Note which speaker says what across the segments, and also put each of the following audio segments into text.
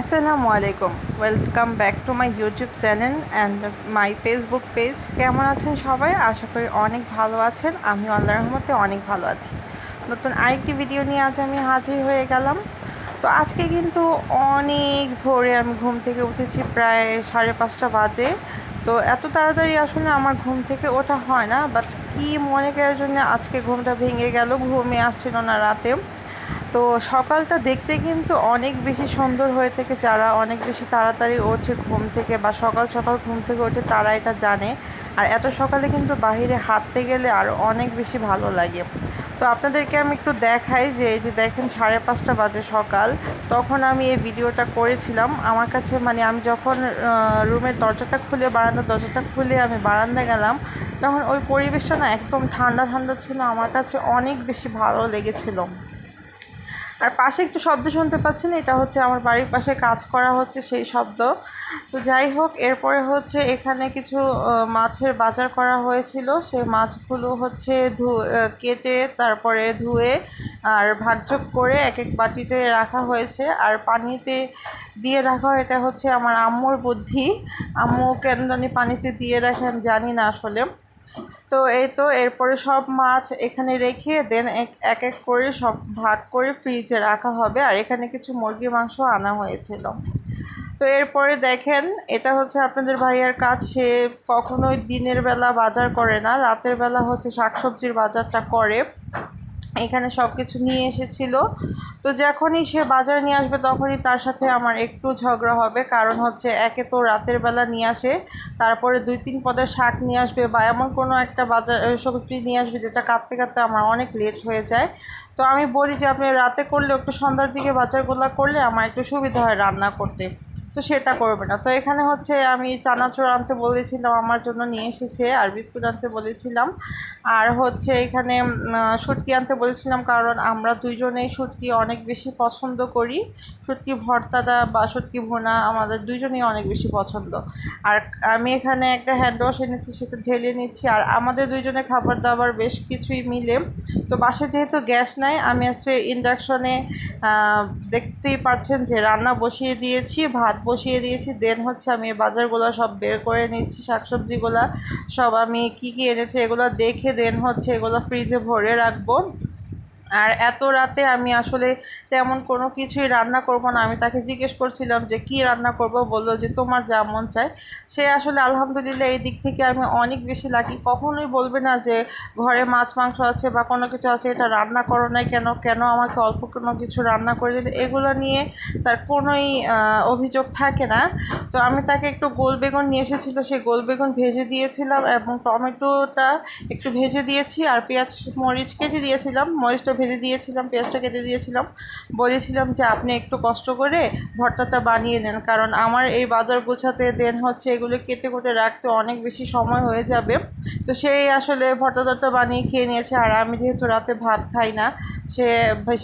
Speaker 1: আসসালামু আলাইকুম welcome back to my YouTube channel and my Facebook page কেমন আছেন সবাই? আশা করি অনেক ভালো আছেন। আমি আল্লাহ রহমতে অনেক ভালো আছি। নতুন আরেকটি ভিডিও নিয়ে আজ আমি হাজির হয়ে গেলাম। তো আজকে কিন্তু অনেক ভোরে আমি ঘুম থেকে উঠেছি প্রায় সাড়ে পাঁচটা বাজে। তো এত তাড়াতাড়ি আসলে আমার ঘুম থেকে ওঠা হয় না বাট কী মনে করার জন্য আজকে ঘুমটা ভেঙে গেল, ঘুমে আসছিল না রাতে। তো সকালটা দেখতে কিন্তু অনেক বেশি সুন্দর হয়ে থাকে। যারা অনেক বেশি তাড়াতাড়ি ওঠে ঘুম থেকে বা সকাল সকাল ঘুম থেকে ওঠে তারা এটা জানে। আর এত সকালে কিন্তু বাহিরে হাঁটতে গেলে আরও অনেক বেশি ভালো লাগে। তো আপনাদেরকে আমি একটু দেখাই যে, এই যে দেখেন সাড়ে পাঁচটা বাজে সকাল। তখন আমি এই ভিডিওটা করেছিলাম। আমার কাছে মানে আমি যখন রুমের দরজাটা খুলে, বারান্দার দরজাটা খুলে আমি বারান্দা গেলাম, তখন ওই পরিবেশটা না একদম ঠান্ডা ঠান্ডা ছিল। আমার কাছে অনেক বেশি ভালো লেগেছিলো। আর পাশে একটু শব্দ শুনতে পাচ্ছেন, এটা হচ্ছে আমার বাড়ির পাশে কাজ করা হচ্ছে সেই শব্দ। তো যাই হোক, এরপরে হচ্ছে এখানে কিছু মাছের বাজার করা হয়েছিল। সেই মাছগুলো হচ্ছে ধু কেটে তারপরে ধুয়ে আর ভাগযোগ করে এক এক বাটিতে রাখা হয়েছে। আর পানিতে দিয়ে রাখা, এটা হচ্ছে আমার আম্মুর বুদ্ধি। আম্মু কেন জানি পানিতে দিয়ে রাখে আমি জানি না আসলে। তো এই তো, এরপরে সব মাছ এখানে রেখে দেন এক এক করে সব ভাগ করে ফ্রিজে রাখা হবে। আর এখানে কিছু মুরগির মাংস আনা হয়েছিল। তো এরপরে দেখেন, এটা হচ্ছে আপনাদের ভাইয়ার কাজ। সে কখনোই দিনের বেলা বাজার করে না, রাতের বেলা হচ্ছে শাকসবজির বাজারটা করে। এখানে সব কিছু নিয়ে এসেছিল। তো যখনই সে বাজার নিয়ে আসবে তখনই তার সাথে আমার একটু ঝগড়া হবে। কারণ হচ্ছে একে তো রাতের বেলা নিয়ে আসে, তারপরে দুই তিন পদের শাক নিয়ে আসবে বা এমন কোনো একটা বাজার সবজি নিয়ে আসবে যেটা কাটতে কাটতে আমার অনেক লেট হয়ে যায়। তো আমি বলি যে, আপনি রাতে করলে একটু সন্ধ্যার দিকে বাজারগুলো করলে আমার একটু সুবিধা হয় রান্না করতে। তো সেটা করবে না। তো এখানে হচ্ছে আমি চানাচুর আনতে বলেছিলাম, আমার জন্য নিয়ে এসেছে, আর বিস্কুট আনতে বলেছিলাম। আর হচ্ছে এখানে শুটকি আনতে বলেছিলাম, কারণ আমরা দুইজনেই শুটকি অনেক বেশি পছন্দ করি। শুটকি ভর্তাটা বা শুটকি ভোনা আমাদের দুইজনেই অনেক বেশি পছন্দ। আর আমি এখানে একটা হ্যান্ড ওয়াশ এনেছি, সেটা ঢেলে নিচ্ছি। আর আমাদের দুইজনের খাবার দাবার বেশ কিছুই মিলে। তো বাসে যেহেতু গ্যাস নাই, আমি হচ্ছে ইন্ডাকশনে দেখতেই পাচ্ছেন যে রান্না বসিয়ে দিয়েছি, ভাত বসিয়ে দিয়েছি। দেন হচ্ছে আমি বাজারগুলো সব বের করে নিচ্ছি, শাকসবজিগুলো। সব আমি কি কি এনেছি এগুলো দেখে দেন হচ্ছে এগুলো ফ্রিজে ভরে রাখব। আর এত রাতে আমি আসলে তেমন কোনো কিছুই রান্না করব না। আমি তাকে জিজ্ঞেস করছিলাম যে, কি রান্না করব? বলল যে, তোমার যা মন চায়। সে আসলে আলহামদুলিল্লাহ এই দিক থেকে আমি অনেক বেশি লাগি কখনোই বলবে না যে, ঘরে মাছ, মাংস আছে বা কোনো কিছু আছে, এটা রান্না করো নাই কেন? কেন আমাকে অল্প কোনো কিছু রান্না করে দিলে? এগুলো নিয়ে তার কোনোই অভিযোগ থাকে না। তো আমি তাকে একটু গোল বেগুন নিয়ে এসেছিল। সেই গোল বেগুন ভেজে দিয়েছিলাম এবং টমেটোটা একটু ভেজে দিয়েছি আর পেঁয়াজ, মরিচ কেটে দিয়েছিলাম। মরিচটা ভেজে দিয়েছিলাম, পেঁয়াজটা কেটে দিয়েছিলাম। বলেছিলাম যে আপনি একটু কষ্ট করে ভর্তাটা বানিয়ে নেন, কারণ আমার এই বাজার গোছাতে দেন হচ্ছে এগুলো কেটে কুটে রাখতে অনেক বেশি সময় হয়ে যাবে। তো সেই আসলে ভর্তা টর্তা বানিয়ে খেয়ে নিয়েছে, আর আমি যেহেতু রাতে ভাত খাই না, সে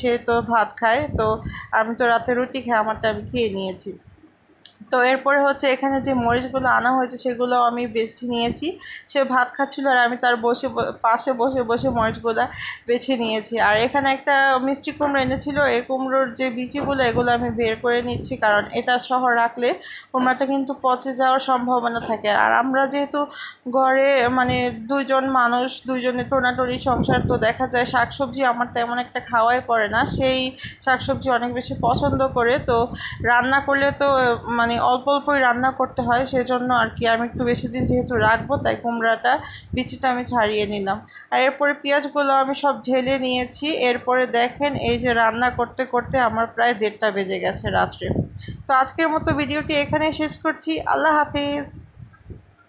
Speaker 1: সে তো ভাত খায়, তো আমি তো রাতে রুটি খাই, আমারটা আমি খেয়ে নিয়েছি। তো এরপরে হচ্ছে এখানে যে মরিচগুলো আনা হয়েছে, সেগুলো আমি বেছে নিয়েছি। সে ভাত খাচ্ছিল আর আমি তার বসে পাশে বসে বসে মরিচগুলো বেছে নিয়েছি। আর এখানে একটা মিষ্টি কুমড়ো এনেছিল, এই কুমড়োর যে বিচিগুলো, এগুলো আমি বের করে নিচ্ছি, কারণ এটা সহ রাখলে কুমড়াটা কিন্তু পচে যাওয়ার সম্ভাবনা থাকে। আর আমরা যেহেতু ঘরে মানে দুইজন মানুষ, দুইজনের টোনাটনি সংসার, তো দেখা যায় শাকসবজি আমার তেমন একটা খাওয়াই পড়ে না। সেই শাকসবজি অনেক বেশি পছন্দ করে, তো রান্না করলে তো মানে অল্প অল্পই রান্না করতে হয়, সেজন্য আর কি আমি একটু বেশি দিন যেহেতু রাখব, তাই কুমড়াটা, বিচিটা আমি ছাড়িয়ে নিলাম। আর এরপরে পেঁয়াজগুলো আমি সব ঢেলে নিয়েছি, এরপরে দেখেন এই যে রান্না করতে করতে আমার প্রায় দেড়টা বেজে গেছে রাত্রে। তো আজকের মতো ভিডিওটি এখানে শেষ করছি, আল্লাহ হাফিজ।